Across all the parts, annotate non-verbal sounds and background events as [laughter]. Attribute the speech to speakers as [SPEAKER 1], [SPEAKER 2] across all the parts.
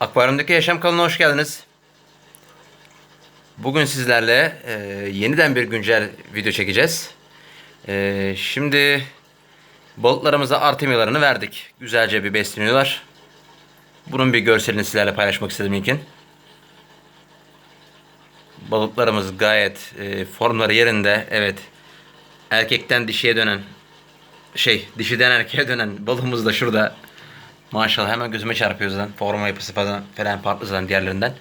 [SPEAKER 1] Akvaryumdaki Yaşam kanalına hoş geldiniz. Bugün sizlerle e, yeniden bir güncel video çekeceğiz. E, şimdi balıklarımıza artemiyalarını verdik. Güzelce bir besleniyorlar. Bunun bir görselini sizlerle paylaşmak istedim ilkin. Balıklarımız gayet e, formları yerinde. Evet. Erkekten dişiye dönen şey dişiden erkeğe dönen balığımız da şurada. Maşallah hemen gözüme çarpıyor zaten. Forma yapısı falan, falan farklı zaten diğerlerinden.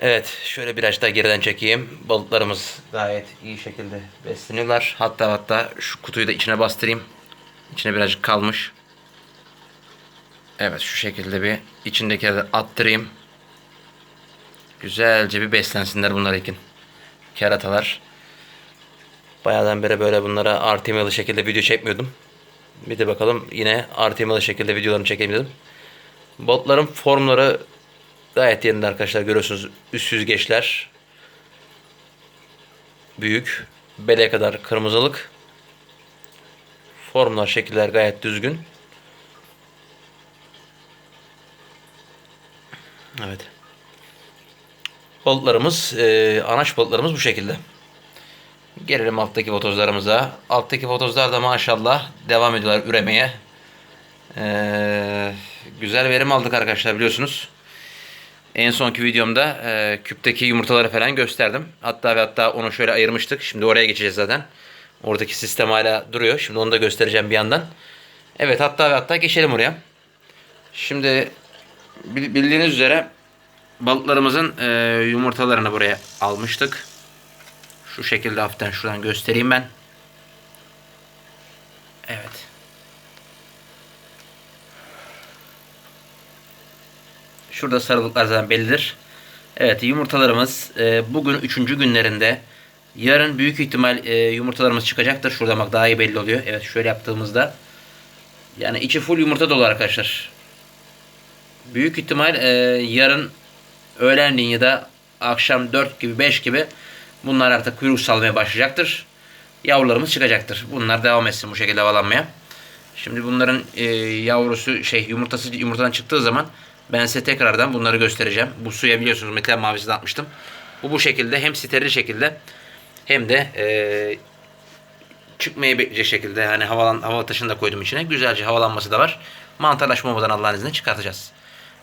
[SPEAKER 1] Evet şöyle biraz daha geriden çekeyim. Balıklarımız gayet iyi şekilde besleniyorlar. Hatta hatta şu kutuyu da içine bastırayım. İçine birazcık kalmış. Evet şu şekilde bir içindekileri de attırayım. Güzelce bir beslensinler bunlar ikin. Keratalar. Bayağıdan beri böyle bunlara artemalı şekilde video çekmiyordum. Bir de bakalım yine artemalı şekilde videolarını çekeyim dedim. Botların formları gayet yerinde arkadaşlar görüyorsunuz. Üst süzgeçler büyük. Bele kadar kırmızılık. Formlar, şekiller gayet düzgün. Evet. Balıklarımız, e, anaç balıklarımız bu şekilde. Gelelim alttaki fotozlarımıza. Alttaki fotozlar da maşallah devam ediyorlar üremeye. Ee, güzel verim aldık arkadaşlar biliyorsunuz. En sonki videomda e, küpteki yumurtaları falan gösterdim. Hatta ve hatta onu şöyle ayırmıştık. Şimdi oraya geçeceğiz zaten. Oradaki sistem hala duruyor. Şimdi onu da göstereceğim bir yandan. Evet hatta ve hatta geçelim oraya. Şimdi bil- bildiğiniz üzere balıklarımızın e, yumurtalarını buraya almıştık. Şu şekilde hafiften şuradan göstereyim ben. Evet. Şurada sarılıklar zaten bellidir. Evet yumurtalarımız e, bugün 3. günlerinde. Yarın büyük ihtimal e, yumurtalarımız çıkacaktır. Şurada bak daha iyi belli oluyor. Evet şöyle yaptığımızda. Yani içi full yumurta dolu arkadaşlar. Büyük ihtimal e, yarın öğlenleyin ya da akşam 4 gibi 5 gibi bunlar artık kuyruk salmaya başlayacaktır. Yavrularımız çıkacaktır. Bunlar devam etsin bu şekilde havalanmaya. Şimdi bunların e, yavrusu şey yumurtası yumurtadan çıktığı zaman ben size tekrardan bunları göstereceğim. Bu suya biliyorsunuz metal mavisini atmıştım. Bu bu şekilde hem steril şekilde hem de e, çıkmayı bekleyecek şekilde hani havalan hava taşını da koydum içine. Güzelce havalanması da var. Mantarlaşma olmadan Allah'ın izniyle çıkartacağız.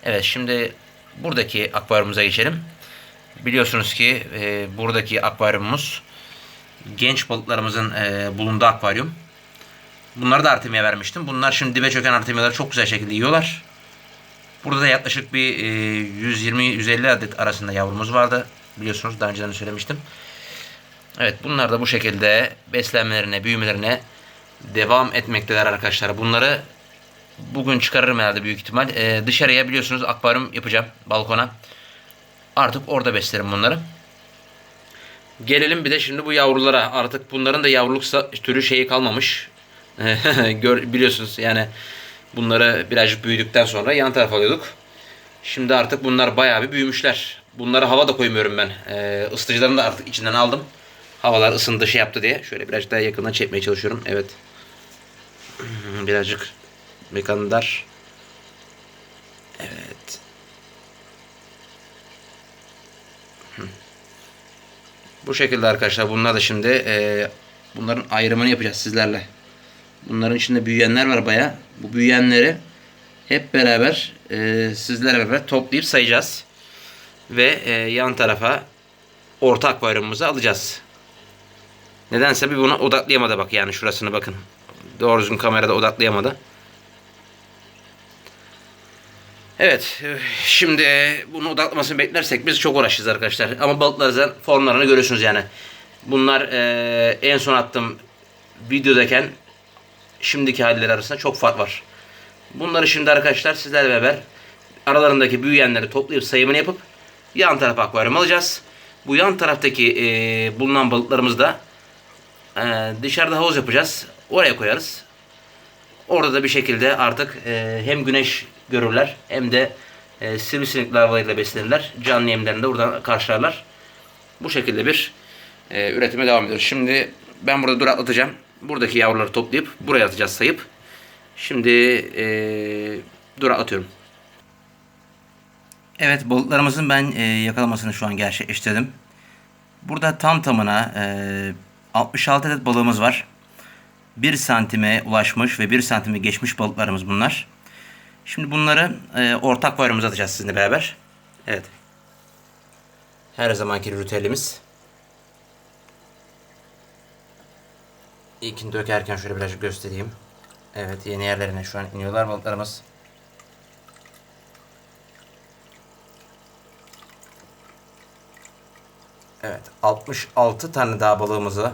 [SPEAKER 1] Evet şimdi buradaki akvaryumumuza geçelim. Biliyorsunuz ki e, buradaki akvaryumumuz genç balıklarımızın e, bulunduğu akvaryum. Bunları da artemia vermiştim. Bunlar şimdi dibe çöken artemiaları çok güzel şekilde yiyorlar. Burada da yaklaşık bir e, 120-150 adet arasında yavrumuz vardı. Biliyorsunuz daha önceden de söylemiştim. Evet bunlar da bu şekilde beslenmelerine, büyümelerine devam etmekteler arkadaşlar. Bunları bugün çıkarırım herhalde büyük ihtimal. E, dışarıya biliyorsunuz akvaryum yapacağım balkona. Artık orada beslerim bunları. Gelelim bir de şimdi bu yavrulara. Artık bunların da yavruluk türü şeyi kalmamış. [laughs] Biliyorsunuz yani bunları birazcık büyüdükten sonra yan tarafa alıyorduk. Şimdi artık bunlar bayağı bir büyümüşler. Bunları hava da koymuyorum ben. Ee, ısıtıcılarını da artık içinden aldım. Havalar ısındı şey yaptı diye. Şöyle birazcık daha yakından çekmeye çalışıyorum. Evet. [clears throat] Birazcık mekanı dar. Evet. Bu şekilde arkadaşlar bunlar da şimdi e, bunların ayrımını yapacağız sizlerle. Bunların içinde büyüyenler var baya. Bu büyüyenleri hep beraber e, sizlerle beraber toplayıp sayacağız. Ve e, yan tarafa orta akvaryumumuza alacağız. Nedense bir buna odaklayamadı bak yani şurasını bakın. Doğru düzgün kamerada odaklayamadı. Evet. Şimdi e, bunu odaklamasını beklersek biz çok uğraşacağız arkadaşlar. Ama balıkların formlarını görüyorsunuz yani. Bunlar e, en son attığım videodayken şimdiki halleri arasında çok fark var. Bunları şimdi arkadaşlar sizlerle beraber aralarındaki büyüyenleri toplayıp sayımını yapıp yan tarafa akvaryum alacağız. Bu yan taraftaki e, bulunan balıklarımızı da e, dışarıda havuz yapacağız. Oraya koyarız. Orada da bir şekilde artık e, hem güneş görürler hem de e, sivrisinek larvalarıyla beslenirler. Canlı yemlerini de buradan karşılarlar. Bu şekilde bir e, üretime devam ediyoruz. Şimdi ben burada duraklatacağım. Buradaki yavruları toplayıp buraya atacağız sayıp. Şimdi e, duraklatıyorum. Evet balıklarımızın ben e, yakalamasını şu an gerçekleştirdim. Burada tam tamına e, 66 adet balığımız var. 1 santime ulaşmış ve 1 santime geçmiş balıklarımız bunlar. Şimdi bunları e, ortak akvaryumumuza atacağız sizinle beraber. Evet. Her zamanki ritüelimiz. İlkini dökerken şöyle birazcık göstereyim. Evet yeni yerlerine şu an iniyorlar balıklarımız. Evet 66 tane daha balığımızı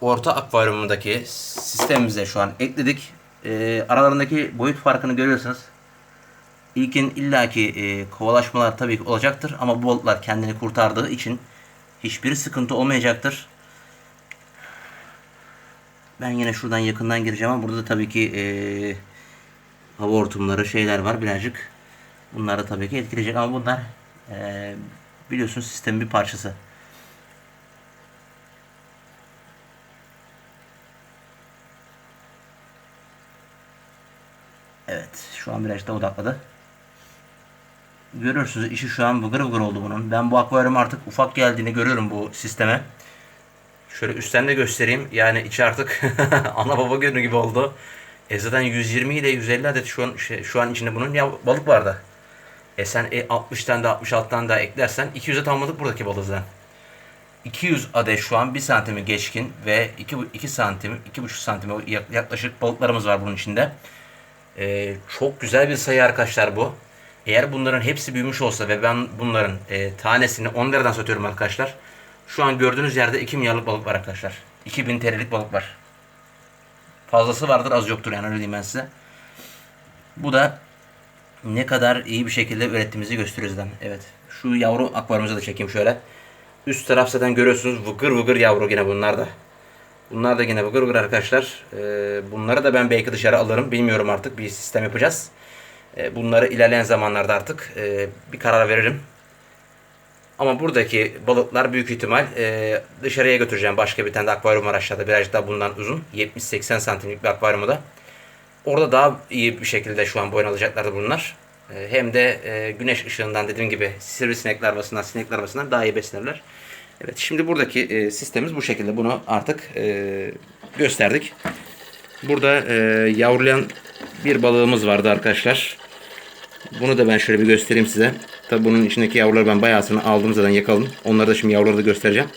[SPEAKER 1] orta akvaryumundaki sistemimize şu an ekledik. Ee, aralarındaki boyut farkını görüyorsunuz. İlkin illaki e, kovalaşmalar tabii ki olacaktır ama bu balıklar kendini kurtardığı için hiçbir sıkıntı olmayacaktır. Ben yine şuradan yakından gireceğim ama burada da tabii ki e, hava hortumları şeyler var birazcık. Bunlar tabii ki etkileyecek ama bunlar e, biliyorsunuz sistemin bir parçası. Evet şu an biraz da odakladı. Görüyorsunuz işi şu an vıgır vıgır oldu bunun. Ben bu akvaryum artık ufak geldiğini görüyorum bu sisteme. Şöyle üstten de göstereyim. Yani içi artık [laughs] ana baba günü gibi oldu. E zaten 120 ile 150 adet şu an şey, şu an içinde bunun ya balık vardı. E sen e, 60'tan da 66'tan da eklersen 200'e tamamladık buradaki balığızdan. 200 adet şu an 1 santimi geçkin ve 2, 2 santim, 2,5 santime yaklaşık balıklarımız var bunun içinde. Ee, çok güzel bir sayı arkadaşlar bu. Eğer bunların hepsi büyümüş olsa ve ben bunların e, tanesini 10 liradan satıyorum arkadaşlar. Şu an gördüğünüz yerde 2 milyarlık balık var arkadaşlar. 2000 TL'lik balık var. Fazlası vardır az yoktur yani öyle diyeyim ben size. Bu da ne kadar iyi bir şekilde ürettiğimizi gösteriyor zaten. Evet. Şu yavru akvaryumuza da çekeyim şöyle. Üst taraf zaten görüyorsunuz vıgır vıgır yavru yine bunlar da. Bunlar da yine vıgır vıgır arkadaşlar. Ee, bunları da ben belki dışarı alırım. Bilmiyorum artık bir sistem yapacağız. Ee, bunları ilerleyen zamanlarda artık e, bir karar veririm. Ama buradaki balıklar büyük ihtimal e, dışarıya götüreceğim. Başka bir tane de akvaryum var aşağıda. Birazcık daha bundan uzun. 70-80 santimlik bir akvaryumu da. Orada daha iyi bir şekilde şu an boyun alacaklardı bunlar. E, hem de e, güneş ışığından dediğim gibi sivrisinek larvasından, sinek larvasından daha iyi beslenirler. Evet şimdi buradaki e, sistemimiz bu şekilde. Bunu artık e, gösterdik. Burada e, yavrulayan bir balığımız vardı arkadaşlar. Bunu da ben şöyle bir göstereyim size. Tabi bunun içindeki yavruları ben bayağısını aldım zaten yakalım. Onları da şimdi yavruları da göstereceğim.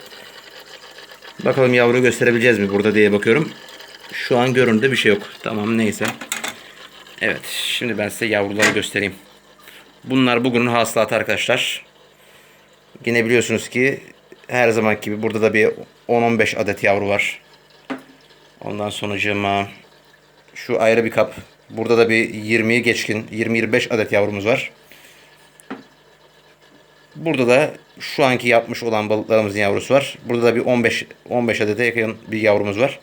[SPEAKER 1] Bakalım yavruyu gösterebileceğiz mi burada diye bakıyorum. Şu an görüntüde bir şey yok. Tamam neyse. Evet şimdi ben size yavruları göstereyim. Bunlar bugünün hasılatı arkadaşlar. Yine biliyorsunuz ki her zaman gibi burada da bir 10-15 adet yavru var. Ondan sonucuma şu ayrı bir kap. Burada da bir 20'yi geçkin 20-25 adet yavrumuz var. Burada da şu anki yapmış olan balıklarımızın yavrusu var. Burada da bir 15 15 adete yakın bir yavrumuz var.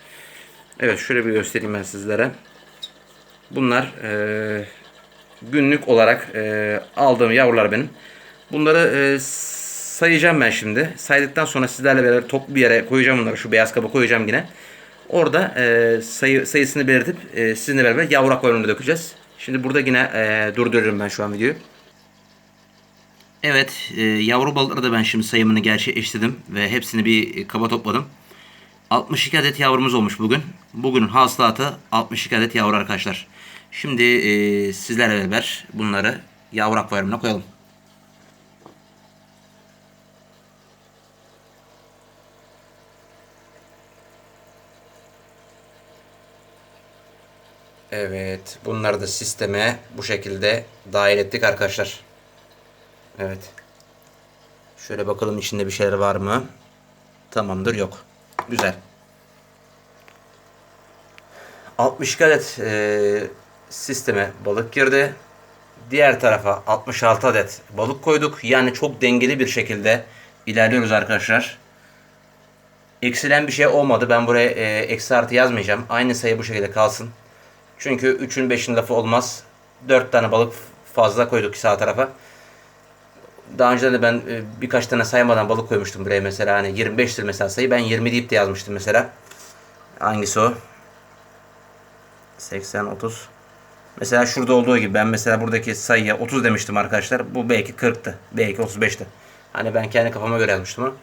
[SPEAKER 1] Evet şöyle bir göstereyim ben sizlere. Bunlar e, günlük olarak e, aldığım yavrular benim. Bunları e, sayacağım ben şimdi. Saydıktan sonra sizlerle beraber toplu bir yere koyacağım bunları. Şu beyaz kaba koyacağım yine. Orada e, sayı sayısını belirtip e, sizinle beraber yavru akvaryumuna dökeceğiz. Şimdi burada yine e, durduruyorum ben şu an videoyu. Evet, e, yavru balıkları da ben şimdi sayımını gerçekleştirdim ve hepsini bir kaba topladım. 62 adet yavrumuz olmuş bugün. Bugünün hasılatı 62 adet yavru arkadaşlar. Şimdi e, sizlerle beraber bunları yavru akvaryumuna koyalım. Evet, bunları da sisteme bu şekilde dahil ettik arkadaşlar. Evet. Şöyle bakalım içinde bir şeyler var mı? Tamamdır, yok. Güzel. 62 adet e, sisteme balık girdi. Diğer tarafa 66 adet balık koyduk. Yani çok dengeli bir şekilde ilerliyoruz arkadaşlar. Eksilen bir şey olmadı. Ben buraya e, eksi artı yazmayacağım. Aynı sayı bu şekilde kalsın. Çünkü 3'ün 5'in lafı olmaz. 4 tane balık fazla koyduk sağ tarafa. Daha önce de ben e, birkaç tane saymadan balık koymuştum buraya mesela. Hani 25'tir mesela sayı. Ben 20 deyip de yazmıştım mesela. Hangisi o? 80, 30. Mesela şurada olduğu gibi ben mesela buradaki sayıya 30 demiştim arkadaşlar. Bu belki 40'tı. Belki 35'ti. Hani ben kendi kafama göre yazmıştım onu.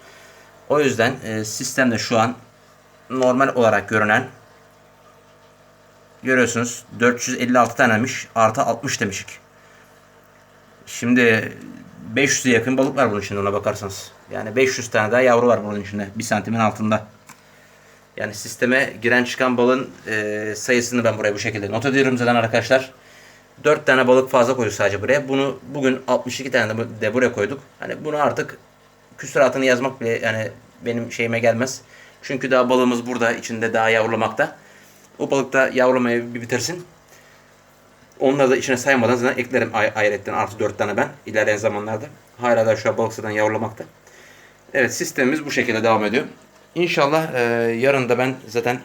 [SPEAKER 1] O yüzden e, sistemde şu an normal olarak görünen görüyorsunuz 456 tanemiş artı 60 demişik. Şimdi 500'e yakın balık var bunun içinde ona bakarsanız. Yani 500 tane daha yavru var bunun içinde. 1 santimin altında. Yani sisteme giren çıkan balığın e, sayısını ben buraya bu şekilde not ediyorum zaten arkadaşlar. 4 tane balık fazla koyduk sadece buraya. Bunu bugün 62 tane de, buraya koyduk. Hani bunu artık küsuratını yazmak bile yani benim şeyime gelmez. Çünkü daha balığımız burada içinde daha yavrulamakta. O balık da yavrulamayı bir bitirsin. Onları da içine saymadan zaten eklerim ay ayrıyetten artı 4 tane ben ilerleyen zamanlarda. Hala da şu an balık zaten yavrulamakta. Evet sistemimiz bu şekilde devam ediyor. İnşallah e, yarın da ben zaten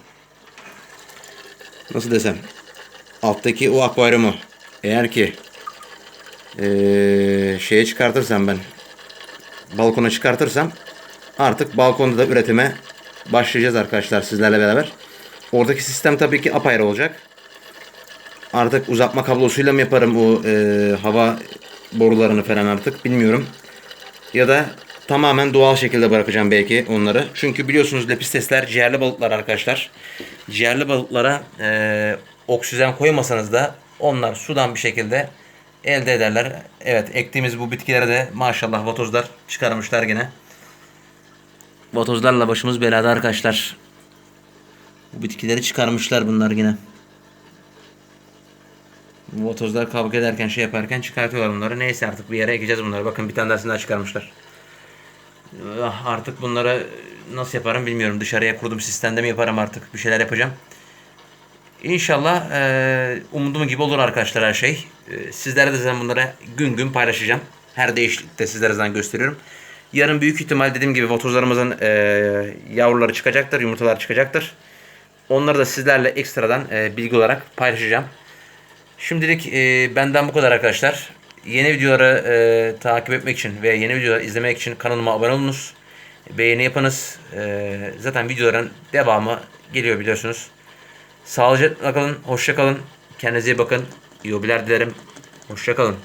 [SPEAKER 1] nasıl desem alttaki o akvaryumu eğer ki e, şeye çıkartırsam ben balkona çıkartırsam artık balkonda da üretime başlayacağız arkadaşlar sizlerle beraber. Oradaki sistem tabii ki apayrı olacak. Artık uzatma kablosuyla mı yaparım bu e, hava borularını falan artık bilmiyorum. Ya da tamamen doğal şekilde bırakacağım belki onları. Çünkü biliyorsunuz lepistesler ciğerli balıklar arkadaşlar. Ciğerli balıklara e, oksijen koymasanız da onlar sudan bir şekilde elde ederler. Evet ektiğimiz bu bitkilere de maşallah vatozlar çıkarmışlar gene. Vatozlarla başımız belada arkadaşlar. Bu bitkileri çıkarmışlar bunlar yine. Bu vatozlar kavga ederken şey yaparken çıkartıyorlar bunları. Neyse artık bir yere ekeceğiz bunları. Bakın bir tane daha çıkarmışlar. Ah, Artık bunları nasıl yaparım bilmiyorum. Dışarıya kurduğum sistemde mi yaparım artık. Bir şeyler yapacağım. İnşallah e, umduğum gibi olur arkadaşlar her şey. E, sizlere de zaten bunları gün gün paylaşacağım. Her değişiklikte sizlere zaten gösteriyorum. Yarın büyük ihtimal dediğim gibi vatozlarımızın e, yavruları çıkacaktır, yumurtalar çıkacaktır. Onları da sizlerle ekstradan e, bilgi olarak paylaşacağım. Şimdilik e, benden bu kadar arkadaşlar. Yeni videoları e, takip etmek için ve yeni videoları izlemek için kanalıma abone olunuz. Beğeni yapınız. E, zaten videoların devamı geliyor biliyorsunuz. Sağlıcakla kalın, hoşça kalın. Kendinize iyi bakın. İyi hobiler dilerim. Hoşça kalın.